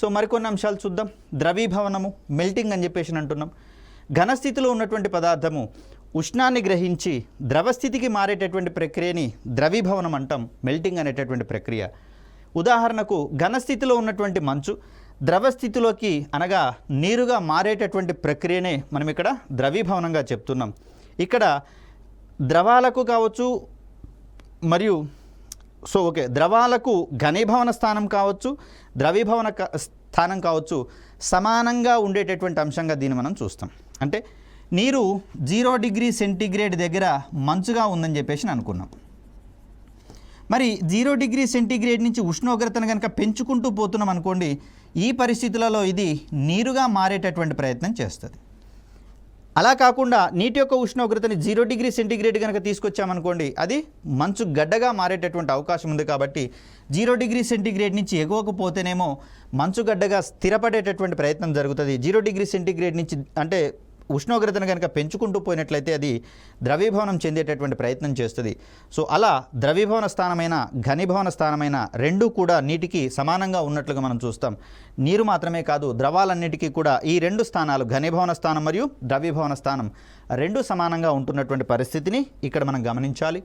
So మరికొన్ని అంశాలు చూద్దాం. ద్రవీభవనము మెల్టింగ్ అని చెప్పేసి అంటున్నాం. ఘనస్థితిలో ఉన్నటువంటి పదార్థము ఉష్ణాన్ని గ్రహించి ద్రవస్థితికి మారేటటువంటి ప్రక్రియని ద్రవీభవనం అంటాం మెల్టింగ్ అనేటటువంటి ప్రక్రియ. ఉదాహరణకు ఘనస్థితిలో ఉన్నటువంటి మంచు ద్రవస్థితిలోకి అనగా నీరుగా మారేటటువంటి ప్రక్రియనే మనం ఇక్కడ ద్రవీభవనంగా చెప్తున్నాం. ఇక్కడ ద్రవాలకు కావచ్చు మరియు సో ఓకే. ద్రవాలకు ఘనీభవన స్థానం కావచ్చు ద్రవీభవన క- స్థానం కావచ్చు సమానంగా ఉండేటటువంటి అంశంగా దీన్ని మనం చూస్తాం. అంటే నీరు జీరో డిగ్రీ సెంటీగ్రేడ్ దగ్గర మంచుగా ఉందని చెప్పేసి అనుకున్నాం. మరి జీరో డిగ్రీ సెంటీగ్రేడ్ నుంచి ఉష్ణోగ్రతను కనుక పెంచుకుంటూ పోతున్నాం అనుకోండి ఈ పరిస్థితులలో ఇది నీరుగా మారేటటువంటి ప్రయత్నం చేస్తుంది. అలా కాకుండా నీటి యొక్క ఉష్ణోగ్రతని జీరో డిగ్రీ సెంటీగ్రేడ్ కనుక తీసుకొచ్చామనుకోండి అది మంచు గడ్డగా మారేటటువంటి అవకాశం ఉంది కాబట్టి జీరో డిగ్రీ సెంటీగ్రేడ్ నుంచి ఎగువకు పోతేనేమో మంచు గడ్డగా స్థిరపడేటటువంటి ప్రయత్నం జరుగుతుంది. జీరో డిగ్రీ సెంటీగ్రేడ్ నుంచి అంటే ఉష్ణోగ్రతను కనుక పెంచుకుంటూ పోయినట్లయితే అది ద్రవీభవనం చెందేటటువంటి ప్రయత్నం చేస్తుంది. సో అలా ద్రవీభవన స్థానమైన ఘనీభవన స్థానమైన రెండూ కూడా నీటికి సమానంగా ఉన్నట్లుగా మనం చూస్తాం. నీరు మాత్రమే కాదు ద్రవాలన్నిటికీ కూడా ఈ రెండు స్థానాలు ఘనీభవన స్థానం మరియు ద్రవీభవన స్థానం రెండు సమానంగా ఉంటున్నటువంటి పరిస్థితిని ఇక్కడ మనం గమనించాలి.